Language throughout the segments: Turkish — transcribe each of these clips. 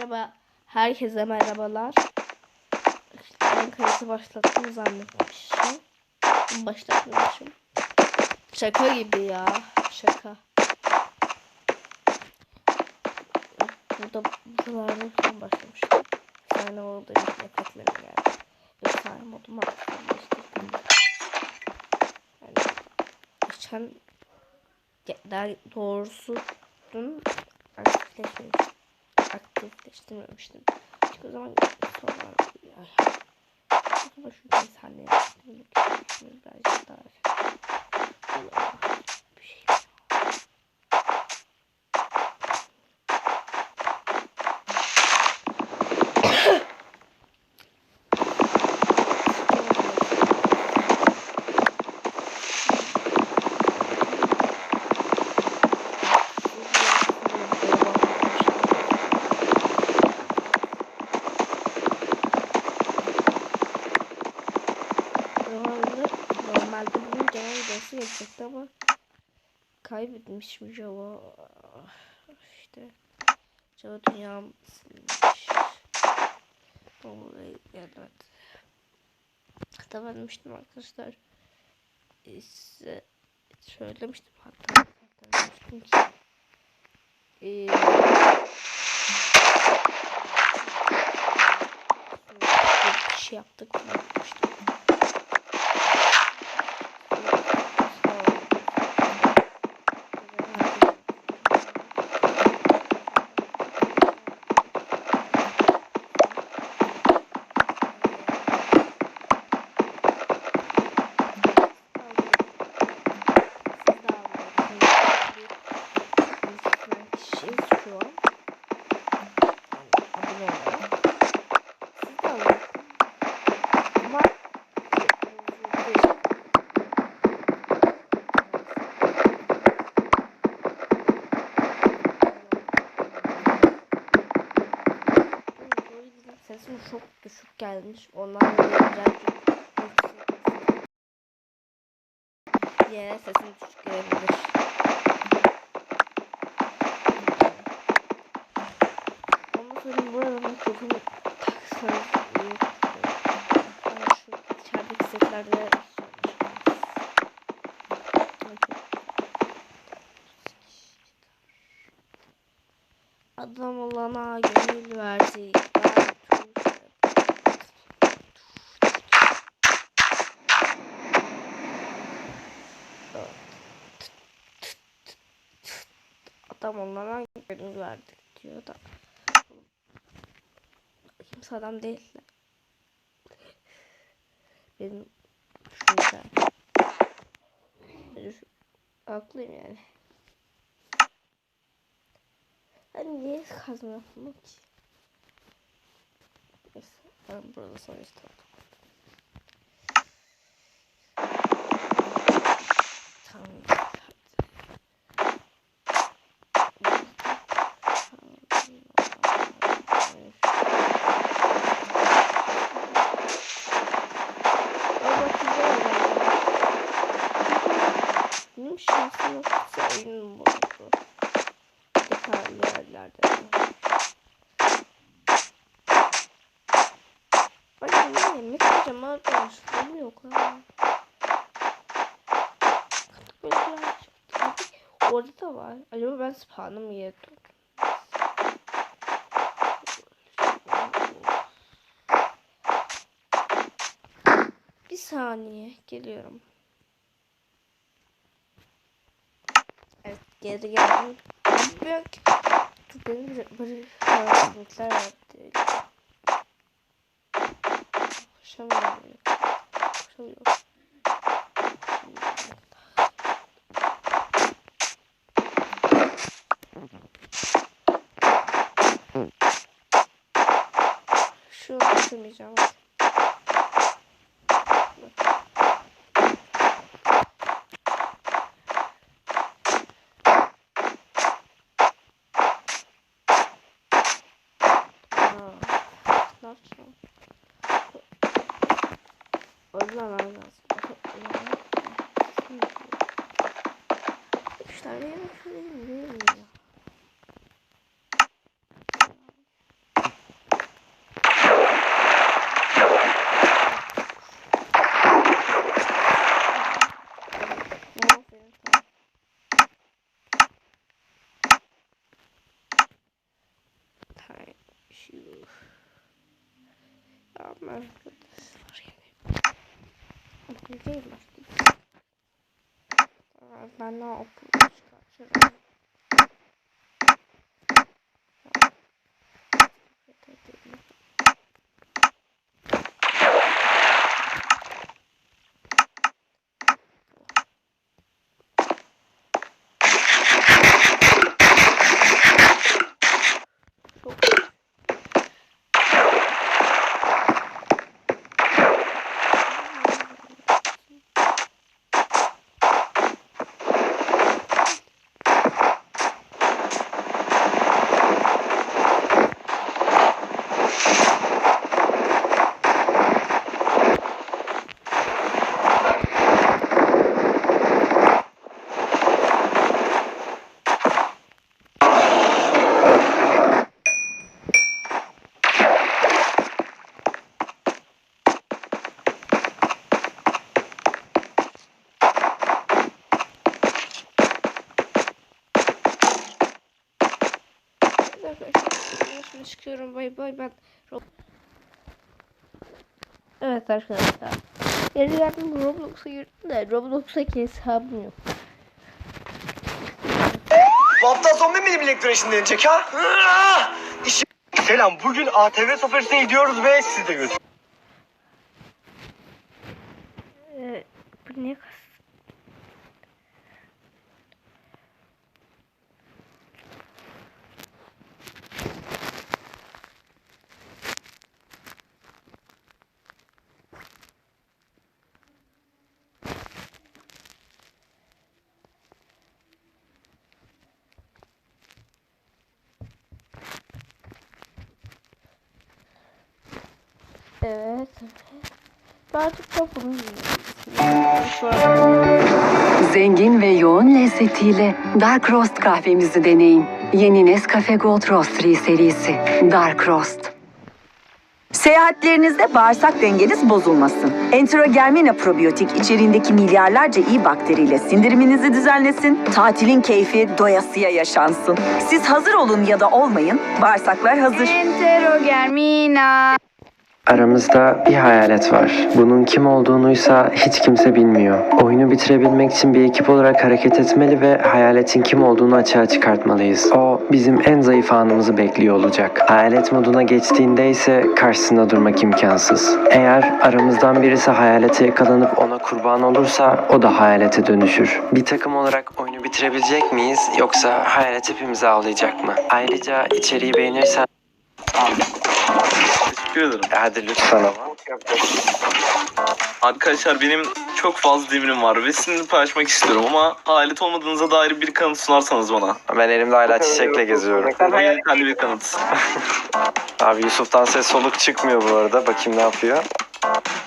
Merhaba. Herkese merhabalar. Ben kayıtı başlattım zannetmişim. Başlatmamışım. Şaka gibi ya. Şaka. Burada buralarda falan başlamıştım. Efsane oldu. Efektlerim geldi. Efsane moduma aktifleştirdim. Yani geçen ge- daha doğrusu dün aktifleşmemiştim. Aktifleştirmemiştim. Çünkü o zaman sonra zaman şu insanları birazcık daha Allah, bir şey. Normalde, genel videosu gelecekti ama kaybetmişim Java. İşte Java dünyam silmiş. Vallahi evet. Hatta vermiştim arkadaşlar. Ee, Size söylemiştim hatta. hatta demiştim ki bir şey yaptık mı yapmıştım. şu an. Abone olarak. Siz de alın. Ama o yüzden sesim çok düşük gelmiş. Ondan birazcık Yine sesim düşük gelebilir. Ondan sonra burada mikrofonu taksanız iyi. Yani şu içerideki setlerde Adam olana gönül verdi. Adam olana gönül verdik diyor da. Kimse adam değil. Benim düşüncem. Benim Haklıyım yani. Ben niye kazma ki? Neyse ben burada sonuçta Tamam. Benim şansım yoksa oyunum bozuldu. Yeterli yerlerde. Ay ne yiyeceğim arkadaşlarım yok ha. Böyle Orada da var. Acaba ben spawn'ı mı yedim? Bir saniye geliyorum. Evet geri geldim. Ben benim bir bir hareketler vardı. Koşamıyorum. Koşamıyorum. Şu. Aa, Ne yapacağım? Hazırlamamız lazım. Üç tane yemek söyledim. Ne yemek ya? Shoot. Oh my goodness. Aa, Ben ne yapayım? Çıkartırım. Çok Arkadaşlar şimdi çıkıyorum bay bay ben Evet arkadaşlar Geri geldim Roblox'a girdim de Roblox'a hesabım yok Bu hafta son benim elim elektroşin denecek ha? Ah! İşi... Selam bugün ATV sofrasına gidiyoruz ve siz de götür. ee, Bu ne kas? Evet. Ben artık Zengin ve yoğun lezzetiyle Dark Roast kahvemizi deneyin. Yeni Nescafe Gold Roastery serisi Dark Roast. Seyahatlerinizde bağırsak dengeniz bozulmasın. Enterogermina probiyotik içeriğindeki milyarlarca iyi bakteriyle sindiriminizi düzenlesin. Tatilin keyfi doyasıya yaşansın. Siz hazır olun ya da olmayın. Bağırsaklar hazır. Enterogermina. Aramızda bir hayalet var. Bunun kim olduğunuysa hiç kimse bilmiyor. Oyunu bitirebilmek için bir ekip olarak hareket etmeli ve hayaletin kim olduğunu açığa çıkartmalıyız. O bizim en zayıf anımızı bekliyor olacak. Hayalet moduna geçtiğinde ise karşısında durmak imkansız. Eğer aramızdan birisi hayalete yakalanıp ona kurban olursa o da hayalete dönüşür. Bir takım olarak oyunu bitirebilecek miyiz yoksa hayalet hepimizi avlayacak mı? Ayrıca içeriği beğenirsen Teşekkür ederim. hadi lütfen ama. Arkadaşlar benim çok fazla demirim var ve sizinle paylaşmak istiyorum ama alet olmadığınıza dair bir kanıt sunarsanız bana. Ben elimde hala çiçekle geziyorum. Bu yeterli bir kanıt. Abi Yusuf'tan ses soluk çıkmıyor bu arada. Bakayım ne yapıyor.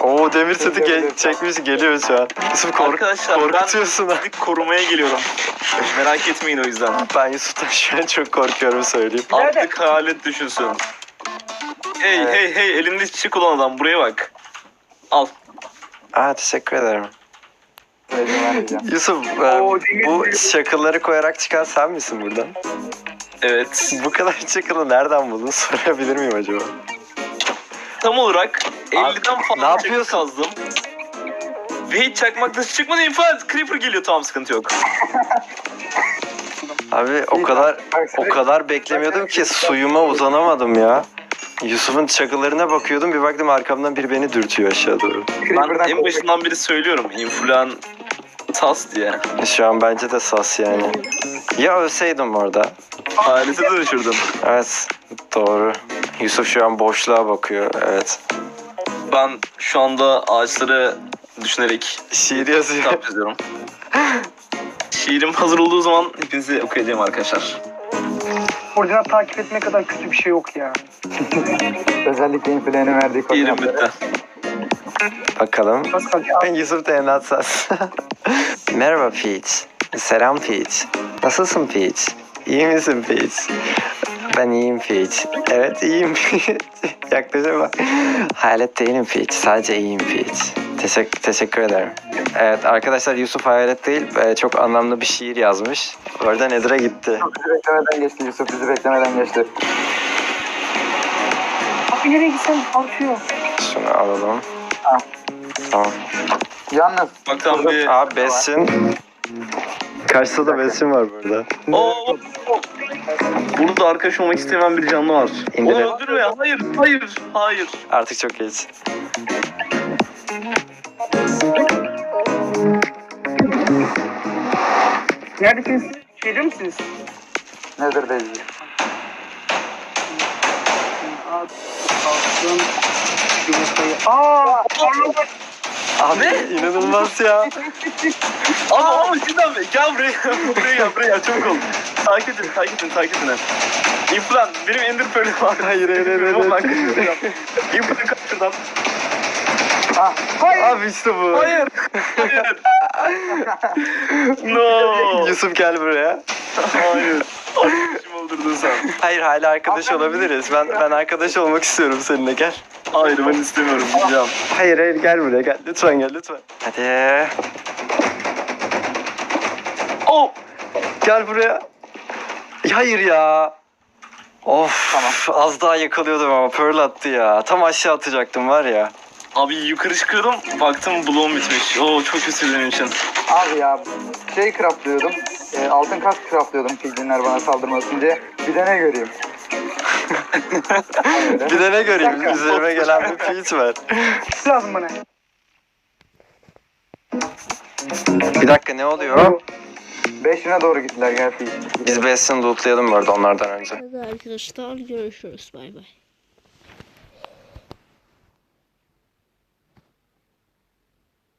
Oo demir seti ge- çekmiş geliyor şu an. Yusuf kork Arkadaşlar korkutuyorsun ben korumaya geliyorum. Merak etmeyin o yüzden. Ben Yusuf'tan şu an çok korkuyorum söyleyeyim. Artık hayalet düşünsün. Hey hey hey elinde çiçek olan adam buraya bak. Al. Aa teşekkür ederim. Yusuf e, bu şakılları koyarak çıkan sen misin buradan? Evet. Bu kadar çakılı nereden buldun sorabilir miyim acaba? Tam olarak Abi, 50'den ne fazla yapıyorsun? çakı kazdım. Ve hiç çakmak taşı çıkmadı infaz. Creeper geliyor tamam sıkıntı yok. Abi o kadar o kadar beklemiyordum ki suyuma uzanamadım ya. Yusuf'un çakılarına bakıyordum bir baktım arkamdan biri beni dürtüyor aşağı doğru. Ben en başından beri söylüyorum. Influan tas diye. Şu an bence de sas yani. Ya ölseydim orada. Hayalete dönüşürdüm. Evet doğru. Yusuf şu an boşluğa bakıyor. Evet. Ben şu anda ağaçları düşünerek Şiir yazıyor. kitap yazıyorum. Şiirim hazır olduğu zaman hepinizi okuyacağım arkadaşlar. Koordinat takip etme kadar kötü bir şey yok ya. Özellikle influencer'ın verdiği koordinatları. Bakalım. Pascal, Yusuf da en sas. Merhaba Peach. Selam Peach. Nasılsın Peach? İyi misin Peach? Ben iyiyim Peach. Evet iyiyim Peach. Yaklaşık bak. Hayalet değilim Peach. Sadece iyiyim Peach. Teşekkür, teşekkür ederim. Evet arkadaşlar Yusuf hayalet değil. Ee, çok anlamlı bir şiir yazmış. Orada Nedir'e gitti. Bizi beklemeden geçti Yusuf bizi beklemeden geçti. Hiçbir yere gitsen artıyor. Şunu alalım. Al. Tamam. Yalnız Bak lan bir... Abi Besin. Karşıda da Besin var burada. Oo. Burada arkadaş olmak isteyen bir canlı var. İndirelim. Onu öldürme. Hayır, hayır, hayır. Artık çok geç. Neredesiniz? Şeyde misiniz? nedir Beyzi? Kalktım. Yumurtayı. Aa! Allah'ım. Abi inanılmaz ya. Ama ama cidden mi? Gel buraya. buraya gel, buraya. Çabuk ol. Takip edin, takip edin, takip edin. İmplant, benim ender pearl'üm var. Hayır hayır hayır. Hayır. kaçıracağım. İmplant kaç şuradan. Abi işte bu. Hayır. Hayır. no. Yusuf gel buraya. Hayır. Öldürdün sen. Hayır hala arkadaş olabiliriz. Ben ben arkadaş olmak istiyorum seninle gel. Hayır ben istemiyorum. Gideceğim. Hayır hayır gel buraya gel. Lütfen gel lütfen. Hadi. Oh. Gel buraya. Hayır ya. Of tamam. az daha yakalıyordum ama Pearl attı ya. Tam aşağı atacaktım var ya. Abi yukarı çıkıyordum. Baktım bloğum bitmiş. Oo çok kötü benim için. Abi ya şey craftlıyordum. E, altın kask craftlıyordum piglinler bana saldırmasın diye. Bir de ne göreyim? Bir de ne göreyim dakika. üzerime gelen bir piç var. Lazım bana. Bir dakika ne oluyor? Beşine doğru gittiler gel piglinler. Biz Bastion'ı lootlayalım bu arada onlardan önce. Hadi arkadaşlar görüşürüz. Bay bay.